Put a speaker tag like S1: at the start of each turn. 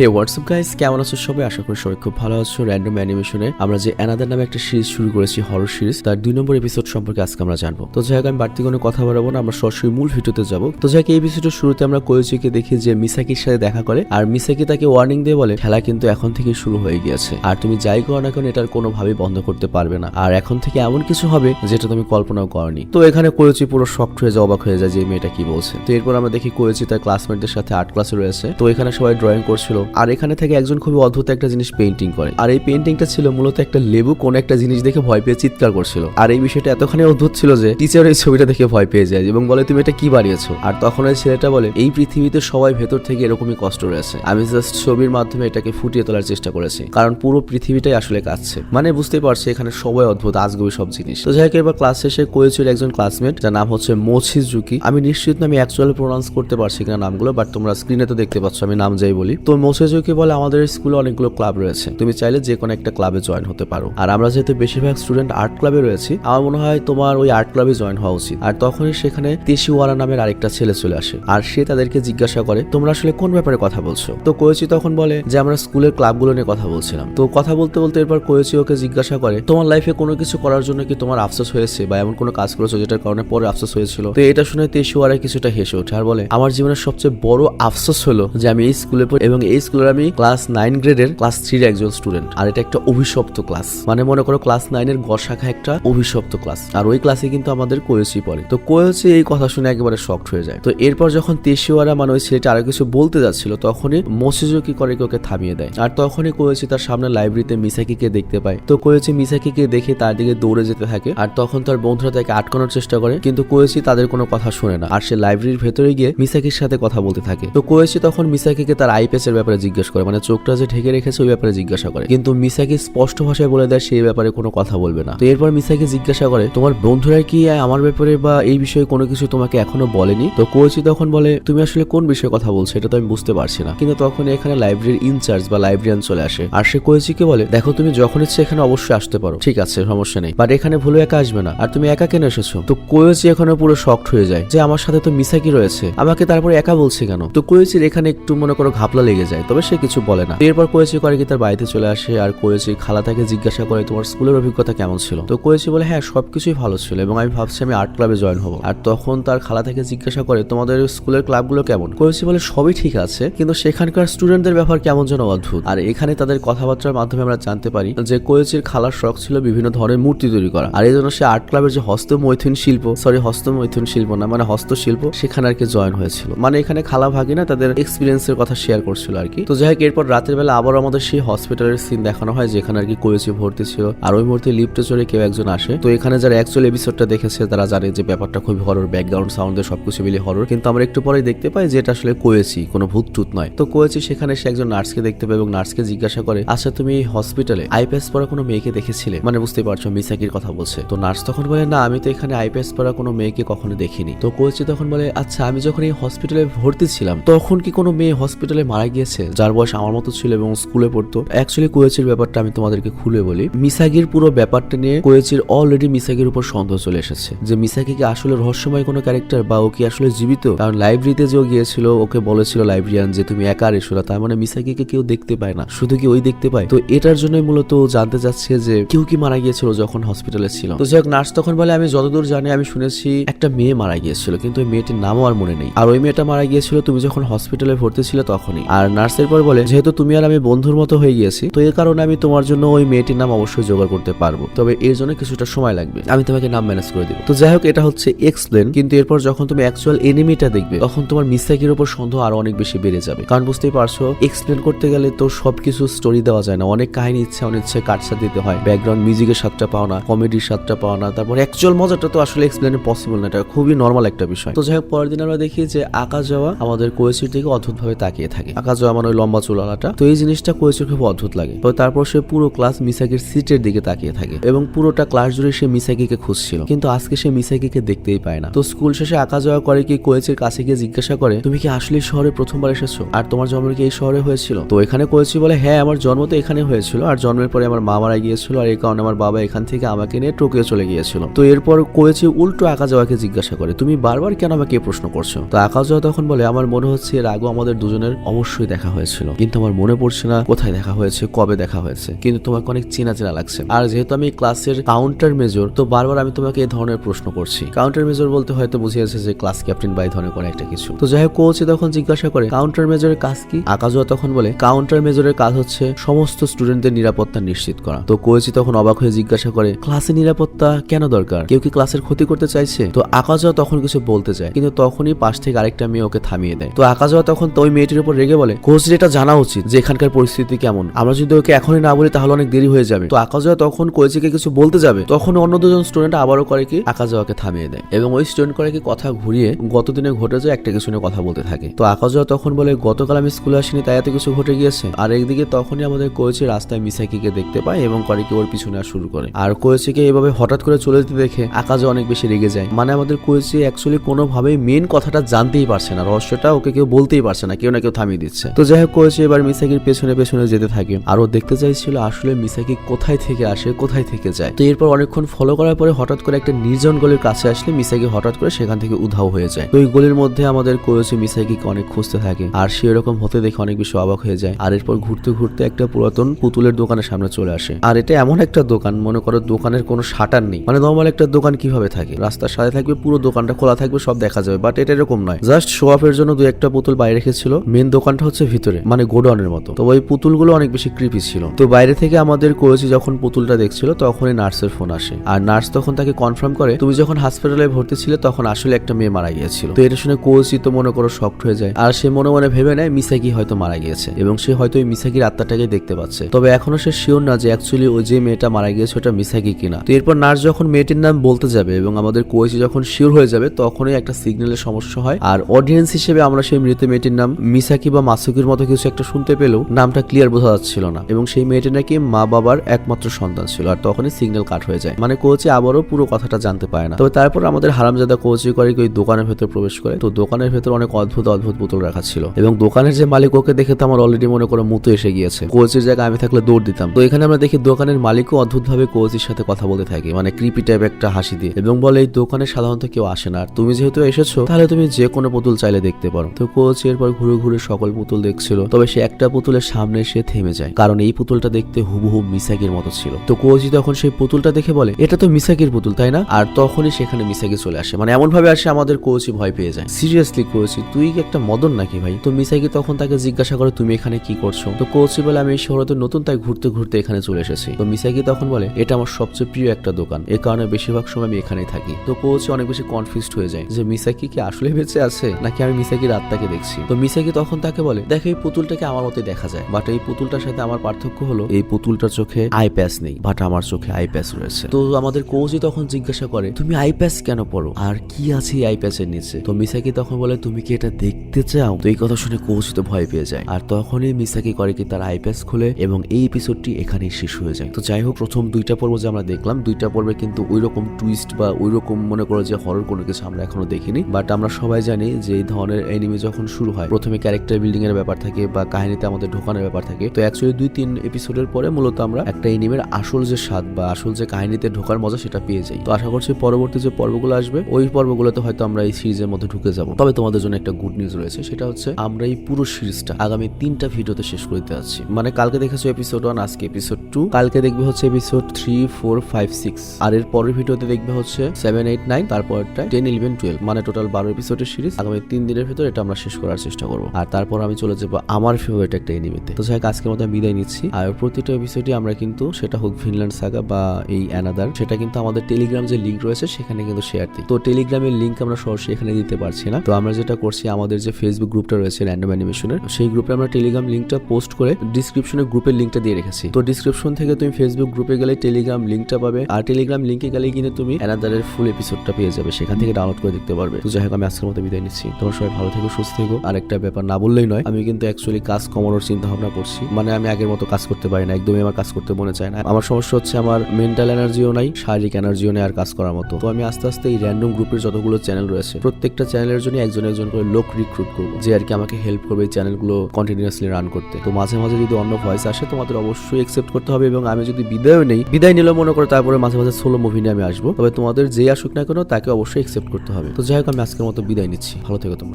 S1: হে WhatsApp guys কেমন আছো সবাই? আশা করি সবাই খুব ভালো আছো। র্যান্ডম অ্যানিমেশনে আমরা যে অ্যানাদার নামে একটা সিরিজ শুরু করেছি হরর সিরিজ তার দুই নম্বর এপিসোড সম্পর্কে আজকে আমরা জানব। তো যাই হোক, আমি বাড়তি কোনো কথা বাড়াবো না, আমরা সরাসরি মূল ভিডিওতে যাব। তো যাই এই এপিসোডের শুরুতে আমরা কোয়েচিকে দেখি যে মিসাকির সাথে দেখা করে, আর মিসাকি তাকে ওয়ার্নিং দিয়ে বলে, খেলা কিন্তু এখন থেকে শুরু হয়ে গিয়েছে। আর তুমি যাই করো না কেন এটার কোনোভাবেই বন্ধ করতে পারবে না। আর এখন থেকে এমন কিছু হবে, যেটা তুমি কল্পনাও করনি। তো এখানে কোয়েচি পুরো শক্ট হয়ে যায়, অবাক হয়ে যায় যে মেয়েটা কি বলছে। তো এরপর আমরা দেখি কোয়েচি তার ক্লাসমেটদের সাথে আর্ট ক্লাসে রয়েছে। তো এখানে সবাই ড্রয়িং করছিল। আর এখানে থেকে একজন খুবই অদ্ভুত একটা জিনিস পেন্টিং করে। আর এই পেন্টিংটা ছিল মূলত একটা লেবু কোন একটা জিনিস দেখে ভয় পেয়ে চিৎকার করছিল। আর এই বিষয়টা এতখানি অদ্ভুত ছিল যে টিচার এই ছবিটা দেখে ভয় পেয়ে যায় এবং বলে, তুমি এটা কি বানিয়েছো? আর তখন ওই ছেলেটা বলে, এই পৃথিবীতে সবাই ভেতর থেকে এরকমই কষ্ট রয়েছে। আমি জাস্ট ছবির মাধ্যমে এটাকে ফুটিয়ে তোলার চেষ্টা করেছি। কারণ পুরো পৃথিবীটাই আসলে কাঁদছে। মানে বুঝতে পারছি, এখানে সবাই অদ্ভুত, আজগবি সব জিনিস। তো যাই হোক, এবার ক্লাস শেষে কোয়েচুর একজন ক্লাসমেট যার নাম হচ্ছে মোছিস জুকি। আমি নিশ্চিত আমি অ্যাকচুয়ালি প্রোনাউন্স করতে পারছি কিনা নামগুলো বাট তোমরা স্ক্রিনে তো দেখতে পাচ্ছ, আমি নাম যাই বলি। তো মোসেজুকি বলে আমাদের স্কুলে অনেকগুলো ক্লাব রয়েছে। তুমি চাইলে যে কোনো একটা ক্লাবে জয়েন হতে পারো। আর আমরা যেহেতু বেশিরভাগ স্টুডেন্ট আর্ট ক্লাবে রয়েছি, আমার মনে হয় তোমার ওই আর্ট ক্লাবে জয়েন হওয়া উচিত। আর তখনই সেখানে তেশিওয়ারা নামের আরেকটা ছেলে চলে আসে, আর সে তাদেরকে জিজ্ঞাসা করে, তোমরা আসলে কোন ব্যাপারে কথা বলছো? তো কোয়েচি তখন বলে যে, আমরা স্কুলের ক্লাবগুলো নিয়ে কথা বলছিলাম। তো কথা বলতে বলতে এরপর কোয়েচি ওকে জিজ্ঞাসা করে, তোমার লাইফে কোনো কিছু করার জন্য কি তোমার আফসোস হয়েছে বা এমন কোনো কাজ করেছ যেটার কারণে পরে আফসোস হয়েছিল? তো এটা শুনে তেশিওয়ারা কিছুটা হেসে ওঠে, আর বলে, আমার জীবনের সবচেয়ে বড় আফসোস হলো যে, আমি এই স্কুলে পড়ি এবং এই স্কুলের আমি ক্লাস নাইন গ্রেডের ক্লাস থ্রির একজন স্টুডেন্ট আর এটা একটা অভিশপ্ত ক্লাস মানে মনে করো ক্লাস নাইনের গ শাখা একটা অভিশপ্ত ক্লাস আর ওই ক্লাসে কিন্তু আমাদের কোয়েচি পড়ে। তো কোয়েচি এই কথা শুনে একেবারে শক্ট হয়ে যায়। তো এরপর যখন তেশিওয়ারা মানে ওই ছেলেটা আরও কিছু বলতে যাচ্ছিল, তখনই মসিজো কি করে ওকে থামিয়ে দেয়। আর তখনই কোয়েচি তার সামনে লাইব্রেরিতে মিসাকিকে দেখতে পায়। তো কোয়েচি মিসাকিকে দেখে তার দিকে দৌড়ে যেতে থাকে। আর তখন তার বন্ধুরা তাকে আটকানোর চেষ্টা করে। কিন্তু কোয়েচি তাদের কোনো কথা শুনে না। আর সে লাইব্রেরির ভেতরে গিয়ে মিসাকির সাথে কথা বলতে থাকে। তো কোয়েচি তখন মিসাকিকে তার আইপিএস এর ব্যাপারে জিজ্ঞেস করে মানে চোখটা যে ঢেকে রেখেছে ওই ব্যাপারে জিজ্ঞাসা করে। কিন্তু মিসাকি স্পষ্ট ভাষায় বলে দেয় সেই ব্যাপারে কোনো কথা বলবে না। তো এরপর মিসাকে জিজ্ঞাসা করে, তোমার বন্ধুরা কি আমার ব্যাপারে বা এই বিষয়ে কোনো কিছু তোমাকে এখনও বলেনি? তো কোয়েচি তখন বলে, তুমি আসলে কোন বিষয়ে কথা বলছো এটা তো আমি বুঝতে পারছি না। কিন্তু তখন এখানে লাইব্রেরির ইনচার্জ বা লাইব্রেরিয়ান চলে আসে। আর সে কোয়েচিকে বলে, দেখো, তুমি যখন ইচ্ছে এখানে অবশ্যই আসতে পারো। ঠিক আছে, সমস্যা নেই। বাট এখানে ভুলে একা আসবে না। আর তুমি একা কেন এসেছ? তো কোয়েচি এখানে পুরো শক্ট হয়ে যায় যে, আমার সাথে তো মিসাকি রয়েছে। আমাকে তারপরে একা বলছে কেন? তো কোয়েচির এখানে একটু মনে করো ঘাপলা লেগে যায়। তবে সে কিছু বলে না। এরপর কোয়েচি করে কি তার বাড়িতে চলে আসে? আর কোয়েচি খালা তাকে জিজ্ঞাসা করে, তোমার স্কুলের অভিজ্ঞতা কেমন ছিল? তো কোয়েচি বলে হ্যাঁ সবকিছুই ভালো ছিল এবং আমি ভাবছি আমি আর্ট ক্লাবে জয়েন হব। আর তখন তার খালা থেকে জিজ্ঞাসা করে, তোমাদের স্কুলের ক্লাবগুলো কেমন? কোয়েচি বলে, সবই ঠিক আছে, কিন্তু সেখানকার স্টুডেন্টদের ব্যাপার কেমন যেন অদ্ভুত। আর এখানে তাদের কথাবার্তার মাধ্যমে আমরা জানতে পারি যে কোয়েচির খালার শখ ছিল বিভিন্ন ধরনের মূর্তি তৈরি করা। আর এই জন্য সে আর্ট ক্লাবের যে হস্ত হস্তমৈথুন শিল্প সরি হস্ত হস্তমৈথুন শিল্প না মানে হস্তশিল্প, সেখানে আর কি জয়েন হয়েছিল। মানে এখানে খালা ভাগিনা তাদের এক্সপিরিয়েন্সের কথা শেয়ার করছিল আর কি তো যাই হোক, এরপর রাতের বেলা আবার আমাদের সেই হসপিটালের সিন দেখানো হয়, যেখানে আর কি কোয়েচি ভর্তি ছিল। আর ওই মুহূর্তে লিফটে চড়ে কেউ একজন আসে। তো এখানে যারা অ্যাকচুয়াল এপিসোডটা দেখেছে, তারা জানে যে ব্যাপারটা খুবই হরর ব্যাকগ্রাউন্ড সাউন্ড সবকিছু মিলে হরর কিন্তু আমরা একটু পরে দেখতে পাই যে এটা আসলে কোয়েচি কোনো ভূত টুত নয়। তো কোয়েচি সেখানে সে একজন নার্সকে দেখতে পায় এবং নার্সকে জিজ্ঞাসা করে আচ্ছা তুমি হসপিটালে আইপিএস পড়া কোনো মেয়েকে দেখেছিলে? মানে বুঝতে পারছ মিসাকির কথা বলছে। তো নার্স তখন বলে, না, আমি তো এখানে আইপিএস পড়া কোনো মেয়েকে কখনো দেখিনি। তো কোয়েচি তখন বলে আচ্ছা আমি যখন এই হসপিটালে ভর্তি ছিলাম, তখন কি কোনো মেয়ে হসপিটালে মারা গিয়েছে? যার বয়স আমার মতো ছিল এবং স্কুলে পড়তো। অ্যাকচুয়ালি কোয়েচির ব্যাপারটা আমি তোমাদেরকে খুলে বলি। মিসাগির পুরো ব্যাপারটা নিয়ে কোয়েচির অলরেডি মিসাগির উপর সন্দেহ চলে এসেছে যে মিসাকি কি আসলে রহস্যময় কোনো ক্যারেক্টার বা ও কি আসলে জীবিত? কারণ লাইব্রেরিতে যে ও গিয়েছিল, ওকে বলেছিল লাইব্রেরিয়ান যে তুমি একা এসো না, তার মানে মিসাকিকে কেউ দেখতে পায় না, শুধু কি ওই দেখতে পায়? তো এটার জন্যই মূলত জানতে চাচ্ছে যে কেউ কি মারা গিয়েছিল যখন হসপিটালে ছিল। তো যাই নার্স তখন বলে, আমি যতদূর জানি, আমি শুনেছি একটা মেয়ে মারা গিয়েছিল, কিন্তু ওই মেয়েটির নামও আর মনে নেই। আর ওই মেয়েটা মারা গিয়েছিল, তুমি যখন হসপিটালে ভর্তি ছিল তখনই। আর নার্সের পর বলে, যেহেতু তুমি আর আমি বন্ধুর মতো হয়ে গিয়েছি, তো এর কারণে আমি তোমার জন্য ওই মেয়েটির নাম অবশ্যই জোগাড় করতে পারব। তবে এর জন্য কিছুটা সময় লাগবে। আমি তোমাকে নাম ম্যানেজ করে দিব। তো যাই হোক, এটা হচ্ছে এক্সপ্লেন কিন্তু এরপর যখন তুমি অ্যাকচুয়াল এনিমিটা দেখবে, তখন তোমার মিস্টাকের উপর সন্দেহ আরও অনেক বেশি বেড়ে যাবে। কারণ বুঝতেই পারছ এক্সপ্লেন করতে গেলে তো সবকিছু স্টোরি দেওয়া যায় না। অনেক কাহিনী ইচ্ছে অনেক ইচ্ছে কাটসা দিতে হয়। ব্যাকগ্রাউন্ড মিউজিকের স্বাদটা পাও না কমেডির স্বাদটা পাও না, তারপর অ্যাকচুয়াল মজাটা তো আসলে এক্সপ্লেন পসিবল না। এটা খুবই নর্মাল একটা বিষয়। তো যাই হোক, পরের দিন আমরা দেখি যে আকাশ যাওয়া আমাদের কোয়েচির দিকে অদ্ভুত ভাবে তাকিয়ে থাকে। আকাশ যাওয়া মানে ওই লম্বা চুলাটা তো এই জিনিসটা কোয়েচির খুব অদ্ভুত লাগে। তো তারপর সে পুরো ক্লাস মিসাকির সিটের দিকে তাকিয়ে থাকে এবং পুরোটা ক্লাস জুড়ে সে মিসাকিকে খুঁজছিল। কিন্তু আজকে সে মিসাকিকে দেখতেই পায় না। তো স্কুল শেষে আঁকা যাওয়া করে কি কোয়েচের কাছে গিয়ে জিজ্ঞাসা করে, তুমি কি আসলে শহরে প্রথমবার এসেছ? আর তোমার জন্ম কি এই শহরে হয়েছিল? তো এখানে কোয়েচি বলে হ্যাঁ আমার জন্ম তো এখানে হয়েছিল। আর জন্মের পরে আমার মা মারা গিয়েছিল। আর এই কারণে আমার বাবা এখান থেকে আমাকে নিয়ে টোকিও চলে গিয়েছিল। তো এরপর কোয়েচি উল্টো আঁকা যাওয়াকে জিজ্ঞাসা করে, তুমি বারবার কেন আমাকে প্রশ্ন করছ? তো আঁকা যাওয়া তখন বলে, আমার মনে হচ্ছে এর আগেও আমাদের দুজনের অবশ্যই দেখা দেখা হয়েছিল। কিন্তু আমার মনে পড়ছে না কোথায় দেখা হয়েছে, কবে দেখা হয়েছে। কিন্তু তোমাকে অনেক চেনা চেনা লাগছে। আর যেহেতু আমি ক্লাসের কাউন্টার মেজর তো বারবার আমি তোমাকে এই ধরনের প্রশ্ন করছি। কাউন্টার মেজর বলতে হয়তো বুঝিয়েছে যে ক্লাস ক্যাপ্টেন বা এই ধরনের কোনো একটা কিছু। তো যাই হোক কোচে তখন জিজ্ঞাসা করে কাউন্টার মেজরের কাজ কি? আকাজুয়া তখন বলে কাউন্টার মেজরের কাজ হচ্ছে সমস্ত স্টুডেন্টদের নিরাপত্তা নিশ্চিত করা। তো কোচি তখন অবাক হয়ে জিজ্ঞাসা করে ক্লাসে নিরাপত্তা কেন দরকার? কেউ কি ক্লাসের ক্ষতি করতে চাইছে? তো আকাজুয়া তখন কিছু বলতে চায়, কিন্তু তখনই পাশ থেকে আরেকটা মেয়ে ওকে থামিয়ে দেয়। তো আকাজুয়া তখন তো ওই মেয়েটির উপর রেগে বলে কোচের এটা জানা উচিত যে এখানকার পরিস্থিতি কেমন। আমরা যদি ওকে এখনই না বলি, তাহলে অনেক দেরি হয়ে যাবে। তো আকাজুয়া তখন কোচিকে কিছু বলতে যাবে। তখন অন্য দুজন স্টুডেন্ট আবারও করে কি আকাজুয়াকে থামিয়ে দেয়। এবং ওই স্টুডেন্ট করে কি কথা ঘুরিয়ে গতদিনে ঘটে যায় একটা কিছু নিয়ে কথা বলতে থাকে। তো আকাজুয়া তখন বলে, গতকাল আমি স্কুলে আসিনি, তাই এত কিছু ঘটে গিয়েছে। আর একদিকে তখনই আমাদের কোয়েচি রাস্তায় মিসাকিকে দেখতে পায় এবং করে কি ওর পিছনে আসা শুরু করে। আর কোয়েচিকে এভাবে হঠাৎ করে চলে যেতে দেখে আকাজে অনেক বেশি রেগে যায়। মানে আমাদের কোয়েচি অ্যাকচুয়ালি কোনোভাবেই মেন কথাটা জানতেই পারছে না, রহস্যটা ওকে কেউ বলতেই পারছে না, কেউ না কেউ থামিয়ে দিচ্ছে। যাই হোক কোয়েচি এবার মিসাকির পেছনে পেছনে যেতে থাকে। আর ও দেখতে চাইছিল আসলে মিসাকি কোথায় থেকে আসে, কোথায় থেকে যায়। তো এরপর অনেকক্ষণ ফলো করার পরে হঠাৎ করে একটা নির্জন গলির কাছে আসলে মিসাকি হঠাৎ করে সেখান থেকে উধাও হয়ে যায়। তো ওই গলির মধ্যে আমাদের কোয়েচি মিসাকিকে অনেক খুঁজতে থাকে। আর সে এরকম হতে দেখে অনেক বেশি অবাক হয়ে যায়। আর এরপর ঘুরতে ঘুরতে একটা পুরাতন পুতুলের দোকানের সামনে চলে আসে। আর এটা এমন একটা দোকান, মনে করো দোকানের কোনো শাটার নেই। মানে নর্মাল একটা দোকান কীভাবে থাকে? রাস্তার সাথে থাকবে, পুরো দোকানটা খোলা থাকবে, সব দেখা যাবে। বাট এটা এরকম নয়। জাস্ট শো অফের জন্য দু একটা পুতুল বাইরে রেখেছিল। মেন দোকানটা হচ্ছে ভিতরে মানে গোডাউনের মতো। তো ওই পুতুলগুলো অনেক বেশি ক্রিপি ছিল। তো বাইরে থেকে আমাদের কোচি যখন পুতুলটা দেখছিল, তখনই নার্সের ফোন আসে। আর নার্স তখন তাকে কনফার্ম করে, তুমি যখন হাসপাতালে ভর্তি ছিলে, তখন আসলে একটা মেয়ে মারা গিয়েছিল। তো এটা শুনে কোচি তো মনে করো শক্ট হয়ে যায়। আর সে মনে মনে ভেবে নেয় মিসাকি হয়তো মারা গিয়েছে। এবং সে হয়তো ওই মিসাকির আত্মাটাকে দেখতে পাচ্ছে। তবে এখনও সে শিওর না যে অ্যাকচুয়ালি ওই যে মেয়েটা মারা গিয়েছে, ওটা মিসাকি কিনা। তো এরপর নার্স যখন মেয়েটির নাম বলতে যাবে এবং আমাদের কোচি যখন শিওর হয়ে যাবে, তখনই একটা সিগন্যালের সমস্যা হয়। আর অডিয়েন্স হিসেবে আমরা সেই মৃত মেয়েটির নাম মিসাকি বা মাসুকির মতো কিছু একটা শুনতে পেলেও নামটা ক্লিয়ার বোঝা যাচ্ছিল না এবং সেই মেয়েটি নাকি মা বাবার একমাত্র সন্তান ছিল আর তখনই সিগন্যাল কাট হয়ে যায়। মানে কোচি আবারও পুরো কথাটা জানতে পারে না। তবে তারপর আমাদের হারামজাদা কোচি করে ওই দোকানের ভেতর প্রবেশ করে। তো দোকানের ভেতর অনেক অদ্ভুত অদ্ভুত পুতুল রাখা ছিল এবং দোকানের যে মালিক ওকে দেখে তো আমার অলরেডি মনে করে মুতো এসে গিয়েছে। কোচের জায়গায় আমি থাকলে দৌড় দিতাম। তো এখানে আমরা দেখি দোকানের মালিকও অদ্ভুত ভাবে কোচের সাথে কথা বলতে থাকে। মানে ক্রিপি টাইপ একটা হাসি দিয়ে এবং বলে, এই দোকানে সাধারণত কেউ আসে না। আর তুমি যেহেতু এসেছ, তাহলে তুমি যে কোনো পুতুল চাইলে দেখতে পারো। তো কোচ এরপর ঘুরে ঘুরে সকল পুতুল দেখছিল, তবে সে একটা পুতুলের সামনে এসে থেমে যায়, কারণ এই পুতুলটা দেখতে হুবহু মিসাকির মতো ছিল। তো কোচি তখন সেই পুতুলটা দেখে বলে, এটা তো মিসাকির পুতুল, তাই না? আর তখনই সেখানে মিসাকি চলে আসে। মানে এমন ভাবে আসে আমাদের কোচি ভয় পেয়ে যায়। সিরিয়াসলি কোচি, তুই কি একটা মদন নাকি ভাই? তো মিসাকি তখন তাকে জিজ্ঞাসা করে, তুমি এখানে কি করছ? তো কোচি বলে, আমি এই শহরে নতুন, তাই ঘুরতে ঘুরতে এখানে চলে এসেছি। তো মিসাকি তখন বলে, এটা আমার সবচেয়ে প্রিয় একটা দোকান। এ কারণে বেশিরভাগ সময় আমি এখানেই থাকি। তো কোচ অনেক বেশি কনফিউজড হয়ে যায়, যে মিসাকি কি আসলে বেঁচে আছে, নাকি আমি মিসাকির আত্মাকে দেখছি? তো মিসাকি তখন তাকে বলে, দেখো এই পুতুলটাকে আমার মতে দেখা যায়। বাট এই পুতুলটার সাথে আমার পার্থক্য হলো, এই পুতুলটার চোখে আই প্যাস নেই বাট আমার চোখে আই প্যাস রয়েছে। তো আমাদের কোচই তখন জিজ্ঞাসা করে, তুমি আই প্যাস কেন পড়ো? আর কি আছে এই আই নিচে? তো মিসাকি তখন বলে, তুমি কি এটা দেখতে চাও? তো এই কথা শুনে কোচ তো ভয় পেয়ে যায়। আর তখনই মিসাকি করে কি তার আই প্যাস খুলে এবং এই এপিসোডটি এখানেই শেষ হয়ে যায়। তো যাই হোক, প্রথম দুইটা পর্ব যে আমরা দেখলাম, দুইটা পর্বে কিন্তু ওই রকম টুইস্ট বা ওই রকম মনে করো যে হরর কোনো কিছু আমরা এখনও দেখিনি। বাট আমরা সবাই জানি যে এই ধরনের এনিমি যখন শুরু হয়, প্রথমে ক্যারেক্টার বিল্ডিং এর ব্যাপার থাকে বা কাহিনীতে আমাদের ঢোকানোর ব্যাপার থাকে। তো অ্যাকচুয়ালি দুই তিন এপিসোডের পরে মূলত আমরা একটা এনিমের আসল যে স্বাদ বা আসল যে কাহিনীতে ঢোকার মজা সেটা পেয়ে যাই। তো আশা করছি পরবর্তী যে পর্বগুলো আসবে, ওই পর্বগুলোতে হয়তো আমরা এই সিরিজের মধ্যে ঢুকে যাব। তবে তোমাদের জন্য একটা গুড নিউজ রয়েছে, সেটা হচ্ছে আমরা এই পুরো সিরিজটা আগামী তিনটা ভিডিওতে শেষ করতে যাচ্ছি। মানে কালকে দেখেছ এপিসোড ওয়ান আজকে এপিসোড টু কালকে দেখবে হচ্ছে episode three four five six আর এর পরের ভিডিওতে দেখবে হচ্ছে সেভেন এইট নাইন তারপরটা টেন ইলেভেন টুয়েলভ মানে টোটাল বারো এপিসোডের সিরিজ আগামী তিন দিনের ভিতর এটা আমরা শেষ করার চেষ্টা করব। আর তারপর আমি চলে যাব, আমার ফেভারিট একটা এনিমিতে তো। যাই আজকের মতো বিদায় নিচ্ছি। আর প্রতিটা এপিসোডে আমরা কিন্তু সেটা হোক ফিনল্যান্ড সাগা বা এই অ্যানাদার সেটা কিন্তু আমাদের টেলিগ্রাম যে লিঙ্ক রয়েছে, সেখানে কিন্তু শেয়ার দিই। তো টেলিগ্রামের লিঙ্ক আমরা সরাসরি এখানে দিতে পারছি না। তো আমরা যেটা করছি, আমাদের যে ফেসবুক গ্রুপটা রয়েছে র্যান্ডম অ্যানিমেশনের সেই গ্রুপে আমরা টেলিগ্রাম লিঙ্কটা পোস্ট করে ডিসক্রিপশনে গ্রুপের লিঙ্কটা দিয়ে রেখেছি। তো ডিসক্রিপশন থেকে তুমি ফেসবুক গ্রুপে গেলে টেলিগ্রাম লিঙ্কটা পাবে। আর টেলিগ্রাম লিঙ্কে গেলে কিন্তু তুমি অ্যানাদারের ফুল এপিসোডটা পেয়ে যাবে। সেখান থেকে ডাউনলোড করে দেখতে পারবে। তো যাই হোক, আমি আজকের মতো বিদায় নিচ্ছি। তোমার সবাই ভালো থেকো, সুস্থ থেকো। আর একটা ব্যাপার না বললেই নয়, আমি কিন্তু অ্যাকচুয়ালি কাজ কমানোর চিন্তা ভাবনা করছি। মানে আমি আগের মতো কাজ করতে পারি না, একদমই আমার কাজ করতে মনে চায় না। আমার সমস্যা হচ্ছে আমার মেন্টাল এনার্জিও নাই, শারীরিক এনার্জিও নেই আর কাজ করার মতো। তো আমি আস্তে আস্তে এই র্যান্ডম গ্রুপের যতগুলো চ্যানেল রয়েছে, প্রত্যেকটা চ্যানেলের জন্য একজন একজন করে লোক রিক্রুট করব, যে আর কি আমাকে হেল্প করবে এই চ্যানেলগুলো কন্টিনিউয়াসলি রান করতে। তো মাঝে মাঝে যদি অন্য ভয়েস আসে, তোমাদের অবশ্যই একসেপ্ট করতে হবে এবং আমি যদি বিদায়ও নেই, বিদায় নিলেও মনে করো তারপরে মাঝে মাঝে সোলো মুভি নিয়ে আমি আসব। তবে তোমাদের যে আসুক না কেন, তাকে অবশ্যই একসেপ্ট করতে হবে। তো যাই হোক, আমি আজকের মতো বিদায় নিচ্ছি। ভালো থেকো তোমরা।